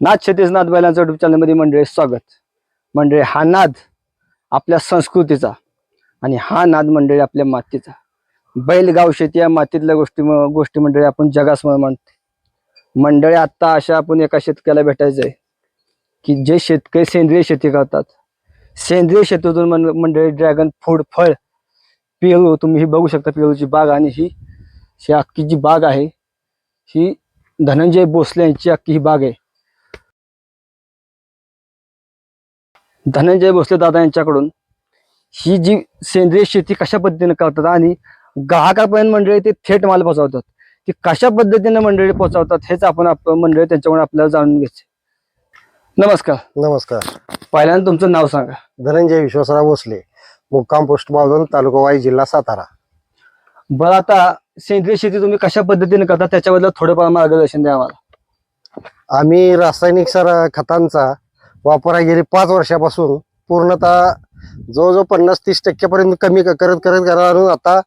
नाद छत्तीस नाद बैलांचा युट्यूब चॅनलमध्ये मंडळी स्वागत. मंडळी हा नाद आपल्या संस्कृतीचा आणि हा नाद मंडळी आपल्या मातीचा. बैलगाव शेती या मातीतल्या गोष्टी गोष्टी मंडळी आपण जगासमोर मांडते मंडळी आत्ता अशा आपण एका शेतकऱ्याला भेटायचं आहे की जे शेतकरी सेंद्रिय शेती करतात. सेंद्रिय शेतीतून मंडळी ड्रॅगन फूड फळ पेरू तुम्ही ही बघू शकता पेरूची बाग आणि ही ही अख्खी जी बाग आहे ही धनंजय भोसले यांची अख्खी ही बाग आहे. धनंजय भोसले दादा यांच्याकडून ही जी सेंद्रिय शेती कशा पद्धतीने करतात आणि ग्राहकापर्यंत मंडळी ते थेट माल पोहोचवतात ती कशा पद्धतीने मंडळी पोहोचवतात हेच आपण आप- मंडळी त्यांच्याकडून आपल्याला जाणून घ्यायचे नमस्कार. नमस्कार. पहिल्यांदा तुमचं नाव सांगा. धनंजय विश्वासराव भोसले मुक्काम पोस्ट बावधन तालुका वाई जिल्हा सातारा. बरं आता सेंद्रिय शेती तुम्ही कशा पद्धतीने करता त्याच्याबद्दल थोडंफार मार्गदर्शन द्या आम्हाला. आम्ही रासायनिक सर खतांचा वापर गेली पाच वर्षापासून. पूर्णतः जवळजवळ पन्नास तीस टक्क्यापर्यंत कमी करत करत करत आणून आता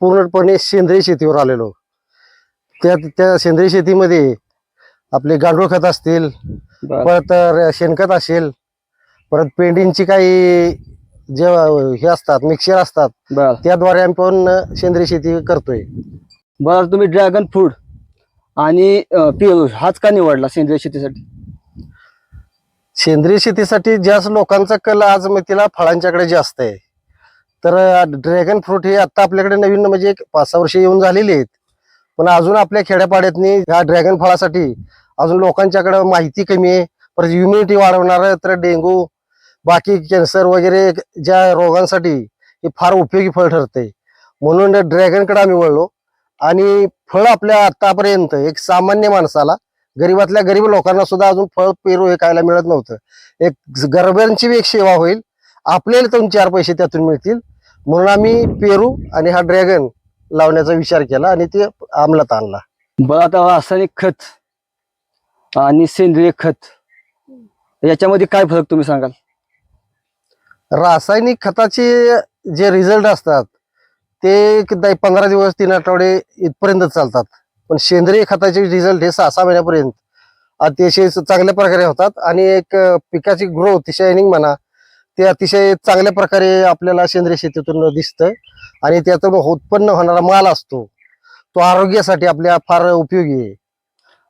पूर्णपणे सेंद्रिय शेतीवर आलेलो. त्या त्या सेंद्रिय शेतीमध्ये आपले गांडूळ खत असतील. परत शेणखत असेल परत पेंडींची काही जे हे असतात मिक्सर असतात त्याद्वारे आम्ही पण सेंद्रिय शेती करतोय. बरं तुम्ही ड्रॅगन फ्रूट आणि पेरू हाच का निवडला सेंद्रिय शेतीसाठी? सेंद्रिय शेतीसाठी जास्त लोकांचा कल आज तिला फळांच्याकडे जास्त आहे. तर ड्रॅगन फ्रूट हे आता आपल्याकडे नवीन म्हणजे एक पाच सहा वर्ष येऊन झालेली आहेत. पण अजून आपल्या खेड्यापाड्यातनी ह्या ड्रॅगन फळासाठी अजून लोकांच्याकडे माहिती कमी आहे. परत इम्युनिटी वाढवणार तर डेंगू बाकी कॅन्सर वगैरे ज्या रोगांसाठी हे फार उपयोगी फळ ठरते म्हणून ड्रॅगनकडे आम्ही वळलो. आणि फळ आपल्या आतापर्यंत एक सामान्य माणसाला गरीबातल्या गरीब लोकांना सुद्धा अजून फळ पेरू हे खायला मिळत नव्हतं. एक गरब्यांची बी एक सेवा होईल. आपल्याला दोन चार पैसे त्यातून मिळतील. म्हणून आम्ही पेरू आणि हा ड्रॅगन लावण्याचा विचार केला आणि ते अंमलात आणला. बरं आता रासायनिक खत आणि सेंद्रिय खत याच्यामध्ये काय फरक तुम्ही सांगाल? रासायनिक खताचे जे रिझल्ट असतात ते पंधरा दिवस तीन आठवडे इथपर्यंत चालतात. पण सेंद्रिय खताचे रिझल्ट हे सहा सहा महिन्यापर्यंत अतिशय चांगल्या प्रकारे होतात. आणि एक पिकाची ग्रोथ शायनिंग म्हणा ते अतिशय चांगल्या प्रकारे आपल्याला सेंद्रिय शेतीतून दिसतं. आणि त्यातून उत्पन्न होणारा माल असतो. तो आरोग्यासाठी आपल्या फार उपयोगी आहे.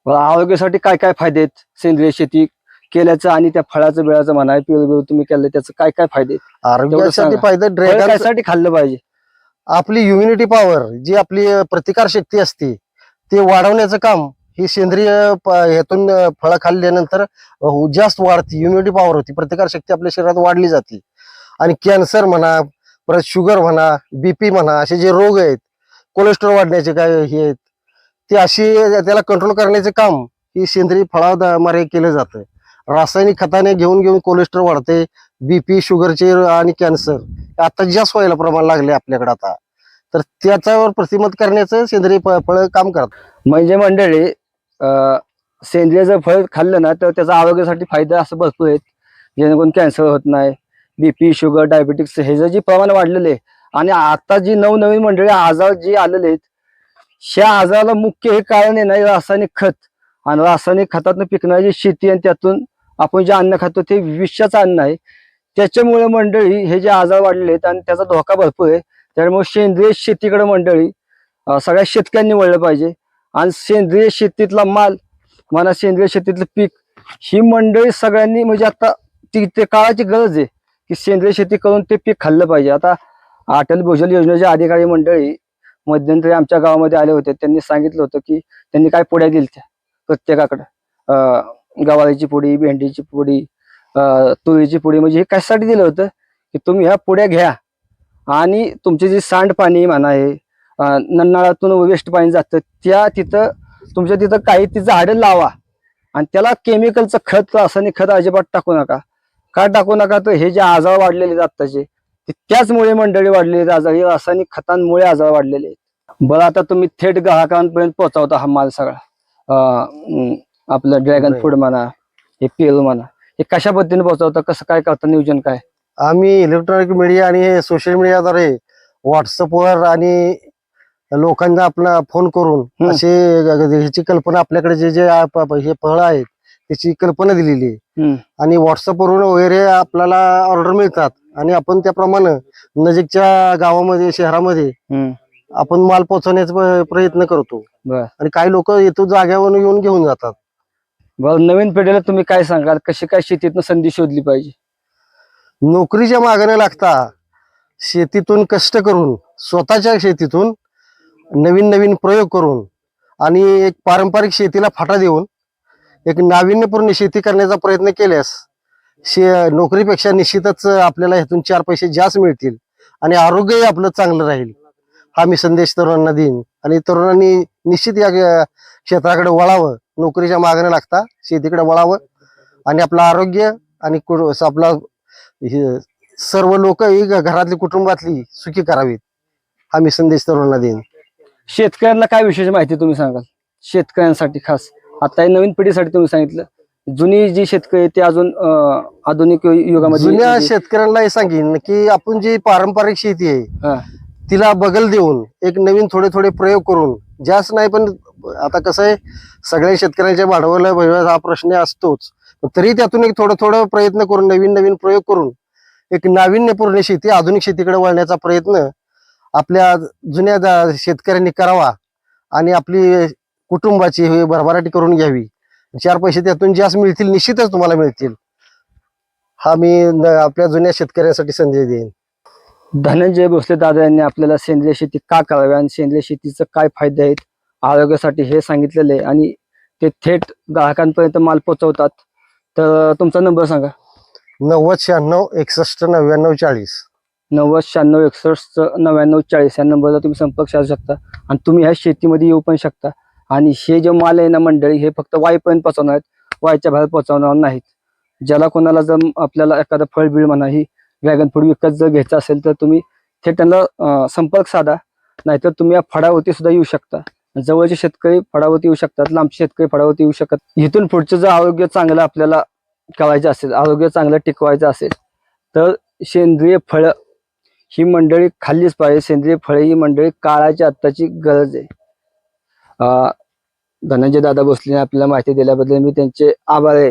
आरोग्यासाठी काय काय फायदे आहेत सेंद्रिय शेती केल्याचं आणि त्या फळाचं बिळाचं म्हणा तुम्ही केलं त्याचं काय काय फायदे आरोग्यासाठी. फायदा फळ ड्रॅगन कायसाठी खाल्लं पाहिजे? आपली इम्युनिटी पॉवर जी आपली अ, प्रतिकार शक्ती असते ते वाढवण्याचं काम ही सेंद्रिय प- ह्यातून फळं खाल्ल्यानंतर जास्त वाढते इम्युनिटी पॉवर होती प्रतिकार शक्ती आपल्या शरीरात वाढली जाते. आणि कॅन्सर म्हणा परत शुगर म्हणा बीपी म्हणा असे जे रोग आहेत कोलेस्ट्रॉल वाढण्याचे काय हे आहेत ते अशी त्याला कंट्रोल करण्याचे काम ही सेंद्रिय फळाद्वारे केलं जातं. रासायनिक खताने घेऊन घेऊन कोलेस्ट्रॉल वाढते बीपी शुगरचे आणि कॅन्सर आता जास्त व्हायला प्रमाण लागले आपल्याकडे आता. तर त्याच्यावर प्रतिमत करण्याचं सेंद्रिय फळ काम करतात. म्हणजे मंडळी सेंद्रिय जर फळ खाल्लं ना तर त्याचा आरोग्यासाठी फायदा असं भरपूर आहेत. जेणेकरून कॅन्सर होत नाही बीपी शुगर डायबिटिक्स हे जे प्रमाण वाढलेले आहे आणि आता जी नवनवीन मंडळी आजार जी आलेले आहेत ह्या आजाराला मुख्य हे कारण आहे ना रासायनिक खत. आणि रासायनिक खतातून पिकणारी शेती आणि त्यातून आपण जे अन्न खातो ते विषाचं अन्न आहे. त्याच्यामुळे मंडळी हे जे आजार वाढलेले आहेत आणि त्याचा धोका भरपूर आहे. त्यामुळे सेंद्रिय शेतीकडे मंडळी सगळ्या शेतकऱ्यांनी वळलं पाहिजे. आणि सेंद्रिय शेतीतला माल म्हणा सेंद्रिय शेतीतलं पीक ही मंडळी सगळ्यांनी म्हणजे आता ती ते काळाची गरज आहे की सेंद्रिय शेती करून ते पीक खाल्लं पाहिजे. आता अटल भूजल योजनेच्या अधिकारी मंडळी मध्यंतरी आमच्या गावामध्ये आले होते. त्यांनी सांगितलं होतं की त्यांनी काय पुड्या दिल्या त्या प्रत्येकाकडं गवारीची पुडी भेंडीची पुडी तुरीची पुडी म्हणजे हे कशासाठी दिलं होतं की तुम्ही ह्या पुड्या घ्या. आणि तुमचे जे सांडपाणी म्हणा हे अं, नन्नाळातून वेस्ट पाणी जातं त्या तिथं तुमच्या तिथं काही ती झाडं लावा. आणि त्याला केमिकलचं खत रासायनिक खत अजिबात टाकू नका. का टाकू नका? तर हे जे आजार वाढलेले आहेत आत्ताचे ते त्याचमुळे मंडळी वाढलेले आजार हे रासायनिक खतांमुळे आजार वाढलेले आहेत. बरं आता तुम्ही थेट ग्राहकांपर्यंत पोहोचवता हा माल सगळा. आपलं ड्रॅगन. फ्रूट म्हणा हे पेरू म्हणा हे कशा पद्धतीने पोहोचवता? कसं काय करता? नियोजन काय? आम्ही इलेक्ट्रॉनिक मीडिया आणि सोशल मीडियाद्वारे व्हॉट्सअपवर आणि लोकांना आपला फोन करून. असे ह्याची कल्पना आपल्याकडे जे जे हे फळ आहेत त्याची कल्पना दिलेली आहे. आणि व्हॉट्सअपवरून वगैरे आपल्याला ऑर्डर मिळतात. आणि आपण त्याप्रमाणे नजीकच्या गावामध्ये शहरामध्ये. आपण माल पोहोचवण्याचा प्रयत्न करतो. आणि काही लोक येतो जाग्यावरून येऊन घेऊन जातात. नवीन पिढीला तुम्ही काय सांगाल? कशी काय शेतीतनं संधी शोधली पाहिजे? नोकरीच्या मागे लागता शेतीतून कष्ट करून स्वतःच्या शेतीतून नवीन नवीन प्रयोग करून आणि एक पारंपरिक शेतीला फाटा देऊन एक नाविन्यपूर्ण शेती करण्याचा प्रयत्न केल्यास शे नोकरीपेक्षा निश्चितच आपल्याला ह्यातून चार पैसे जास्त मिळतील आणि आरोग्यही आपलं चांगलं राहील. हा मी संदेश तरुणांना देईन. आणि तरुणांनी निश्चित या क्षेत्राकडे वळावं. नोकरीच्या मागे लागता शेतीकडे वळावं. आणि आपलं आरोग्य आणि कुर- आपला हे सर्व लोक घरातली कुटुंबातली सुखी करावीत. हा मी संदेश तरुणांना देईन. शेतकऱ्यांना काय विशेष माहिती तुम्ही सांगाल? शेतकऱ्यांसाठी खास. आता नवीन पिढीसाठी तुम्ही सांगितलं. जुनी जी शेतकरी ते अजून आधुनिक युगामध्ये जुन्या शेतकऱ्यांना हे सांगेन की आपण जी पारंपरिक शेती आहे. तिला बगल देऊन एक नवीन थोडे थोडे प्रयोग करून जास्त नाही पण आता कसं आहे सगळ्या शेतकऱ्यांच्या भांडवला हा प्रश्न असतोच. तरी त्यातून एक थोडं थोडं प्रयत्न करून नवीन नवीन प्रयोग करून एक नाविन्यपूर्ण शेती आधुनिक शेतीकडे वळण्याचा प्रयत्न आपल्या जुन्या शेतकऱ्यांनी करावा आणि आपली कुटुंबाची भरभराटी करून घ्यावी. चार पैसे त्यातून जास्त मिळतील निश्चितच तुम्हाला मिळतील. हा मी आपल्या जुन्या शेतकऱ्यांसाठी संधी देईन. धनंजय भोसले दादा यांनी आपल्याला सेंद्रिय शेती का करावी आणि सेंद्रिय शेतीचं काय फायदे आहेत आरोग्यासाठी हे सांगितलेलं आहे आणि ते थेट ग्राहकांपर्यंत माल पोहोचवतात. तर तुमचा नंबर सांगा. नव्वद शहाण्णव एकसष्ट नव्याण्णव चाळीस. नव्वद शहाण्णव एकसष्ट नव्याण्णव चाळीस या नंबरला तुम्ही संपर्क साधू शकता. आणि तुम्ही ह्या शेतीमध्ये येऊ पण शकता. आणि हे जे माल आहे ना मंडळी हे फक्त वाईपर्यंत पोहोचवणार आहेत. वाईच्या बाहेर पोहोचवणार नाहीत. ज्याला कोणाला जर आपल्याला एखादं फळ बिळ म्हणा ही ड्रॅगन फ्रूट विकत जर घ्यायचं असेल तर तुम्ही थेट त्यांना संपर्क साधा. नाहीतर तुम्ही या फळावरती सुद्धा येऊ शकता. जवळचे शेतकरी फळावरती येऊ शकतात लांबचे शेतकरी फळावरती येऊ शकतात इथून पुढचं जर आरोग्य चांगलं आपल्याला करायचं असेल आरोग्य चांगलं टिकवायचं असेल तर सेंद्रिय फळं ही मंडळी खाल्लीच पाहिजे. सेंद्रिय फळे ही मंडळी काळाची आत्ताची गरज आहे. धनंजय दादा भोसलेने आपल्याला माहिती दिल्याबद्दल मी त्यांचे आभार आहे.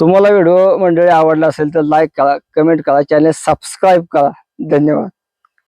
तुम्हाला व्हिडिओ मंडळी आवडला असेल तर लाईक करा कमेंट करा चॅनल सबस्क्राईब करा. धन्यवाद.